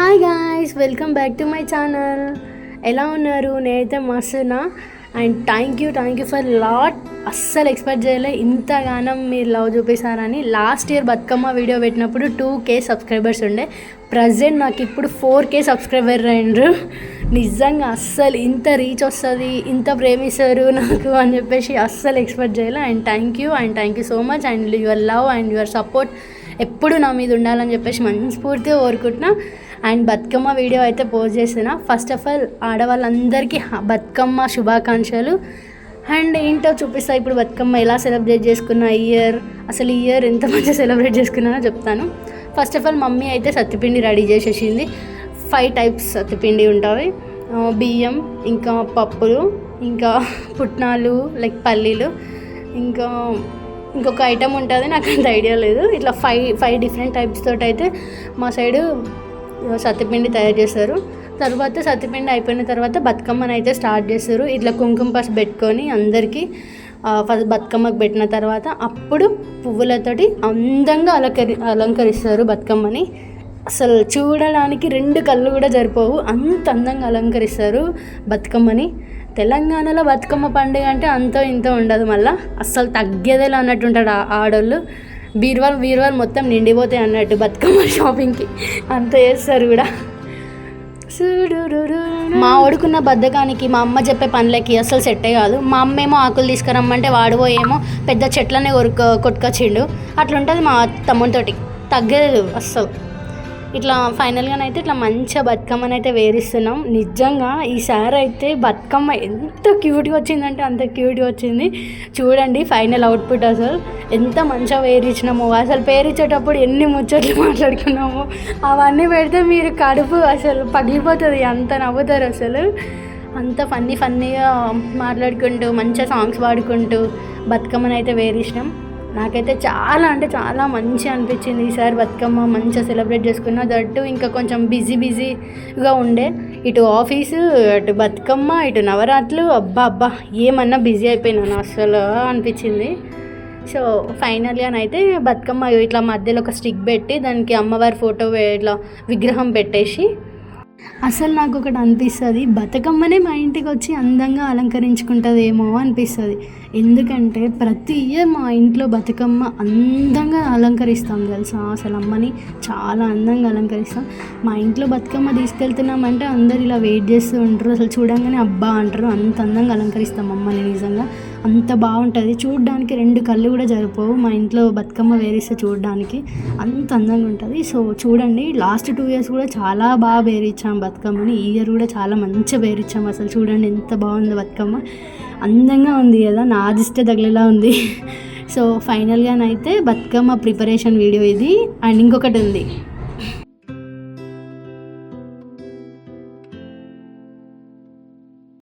Hi guys welcome back to my channel ఎలా ఉన్నారు? నేనైతే మస్తున్నా. And thank you thank you for lot అస్సలు expect చేయలే. ఇంతగానం మీరు లవ్ చూపిస్తారని. లాస్ట్ ఇయర్ బతుకమ్మ వీడియో పెట్టినప్పుడు టూ కే సబ్స్క్రైబర్స్ ఉండే. ప్రజెంట్ నాకు ఇప్పుడు ఫోర్ కే సబ్స్క్రైబర్ అయ్యిండ్రు నిజంగా అస్సలు ఇంత రీచ్ వస్తుంది ఇంత ప్రేమిస్తారు నాకు అని చెప్పేసి అస్సలు ఎక్స్పెక్ట్ చేయలే. And thank you and thank you so much and your love and your support ఎప్పుడు నా మీద ఉండాలని చెప్పేసి మనస్ఫూర్తిగా కోరుకుంటున్నా. అండ్ బతుకమ్మ వీడియో అయితే పోస్ట్ చేసిన ఫస్ట్ ఆఫ్ ఆల్ ఆడవాళ్ళందరికీ బతుకమ్మ శుభాకాంక్షలు. అండ్ ఏంటో చూపిస్తా ఇప్పుడు బతుకమ్మ ఎలా సెలబ్రేట్ చేసుకున్న ఇయర్ అసలు ఇయర్ ఎంత మంచిగా సెలబ్రేట్ చేసుకున్నానో చెప్తాను. ఫస్ట్ ఆఫ్ ఆల్ మమ్మీ అయితే సత్తిపిండి రెడీ చేసేసింది. ఫైవ్ టైప్స్ సత్తిపిండి ఉంటుంది బియ్యం ఇంకా పప్పులు ఇంకా పుట్నాలు లైక్ పల్లీలు ఇంకా ఇంకొక ఐటమ్ ఉంటుంది నాకు అంత ఐడియా లేదు. ఇట్లా ఫైవ్ ఫైవ్ డిఫరెంట్ టైప్స్ తోటి అయితే మా సైడు సత్తిపిండి తయారు చేస్తారు. తర్వాత సత్తిపిండి అయిపోయిన తర్వాత బతుకమ్మను అయితే స్టార్ట్ చేస్తారు. ఇట్లా కుంకుమ పసుపు పెట్టుకొని అందరికీ ఫస్ట్ బతుకమ్మకి పెట్టిన తర్వాత అప్పుడు పువ్వులతోటి అందంగా అలంకరి అలంకరిస్తారు బతుకమ్మని. అసలు చూడడానికి రెండు కళ్ళు కూడా సరిపోవు. అంత అందంగా అలంకరిస్తారు బతుకమ్మని. తెలంగాణలో బతుకమ్మ పండుగ అంటే అంతో ఇంతో ఉండదు మళ్ళీ. అస్సలు తగ్గేదేలా అన్నట్టు ఉంటాడు ఆ- ఆడోళ్ళు. బీర్వల్ బీరువాలు మొత్తం నిండిపోతాయి అన్నట్టు బతుకమ్మ షాపింగ్కి. అంత చేస్తారు కూడా. మా వాడుకున్న బద్ధకానికి మా అమ్మ చెప్పే పనులకి అసలు సెట్టే కాదు. మా అమ్మ ఏమో ఆకులు తీసుకురమ్మంటే వాడివో పెద్ద చెట్లనే కొరుక కొట్టుకొచ్చిండు. అట్లుంటుంది మా తమ్ముడితోటి తగ్గలేదు అస్సలు. ఇట్లా ఫైనల్గానైతే ఇట్లా మంచిగా బతుకమ్మని అయితే వేరిస్తున్నాం. నిజంగా ఈసారి అయితే బతుకమ్మ ఎంత క్యూట్గా వచ్చిందంటే అంత క్యూట్గా వచ్చింది. చూడండి ఫైనల్ అవుట్పుట్ అసలు. ఎంత మంచిగా వేరించినామో అసలు పేరిచ్చేటప్పుడు ఎన్ని ముచ్చట్లు మాట్లాడుకున్నామో. అవన్నీ పెడితే మీరు కడుపు అసలు పగిలిపోతుంది. అంత నవ్వుతారు అసలు. అంత ఫన్నీ ఫన్నీగా మాట్లాడుకుంటూ మంచిగా సాంగ్స్ పాడుకుంటూ బతుకమ్మని అయితే వేరించినాం నాకైతే చాలా అంటే చాలా మంచిగా అనిపించింది ఈసారి బతుకమ్మ. మంచిగా సెలబ్రేట్ చేసుకున్న. దట్టు ఇంకా కొంచెం బిజీ బిజీగా ఉండే. ఇటు ఆఫీసు అటు బతుకమ్మ ఇటు నవరాత్రులు. అబ్బా అబ్బా ఏమన్నా బిజీ అయిపోయినాను అసలు అనిపించింది. సో ఫైనల్గా అయితే బతుకమ్మ ఇట్లా మధ్యలో ఒక స్టిక్ పెట్టి దానికి అమ్మవారి ఫోటో ఇట్లా విగ్రహం పెట్టేసి అసలు నాకు ఒకటి అనిపిస్తుంది. బతుకమ్మనే మా ఇంటికి వచ్చి అందంగా అలంకరించుకుంటుందేమో అనిపిస్తుంది. ఎందుకంటే ప్రతి ఇయర్ మా ఇంట్లో బతుకమ్మ అందంగా అలంకరిస్తాం తెలుసా? అసలు అమ్మని చాలా అందంగా అలంకరిస్తాం. మా ఇంట్లో బతుకమ్మ తీసుకెళ్తున్నామంటే అందరు ఇలా వెయిట్ చేస్తూ ఉంటారు. అసలు చూడంగానే అబ్బా అంటారు. అంత అందంగా అలంకరిస్తాం అమ్మని నిజంగా. అంత బాగుంటుంది. చూడడానికి రెండు కళ్ళు కూడా జరిపోవు. మా ఇంట్లో బతుకమ్మ వేరిస్తే చూడడానికి అంత అందంగా ఉంటుంది. సో చూడండి లాస్ట్ టూ ఇయర్స్ కూడా చాలా బాగా వేరిచ్చాం బతుకమ్మని. ఈ ఇయర్ కూడా చాలా మంచిగా వేరిచ్చాం అసలు. చూడండి ఎంత బాగుంది బతుకమ్మ. అందంగా ఉంది కదా నా దిష్టే తగిలేలా ఉంది. సో ఫైనల్గానైతే బతుకమ్మ ప్రిపరేషన్ వీడియో ఇది. అండ్ ఇంకొకటి ఉంది.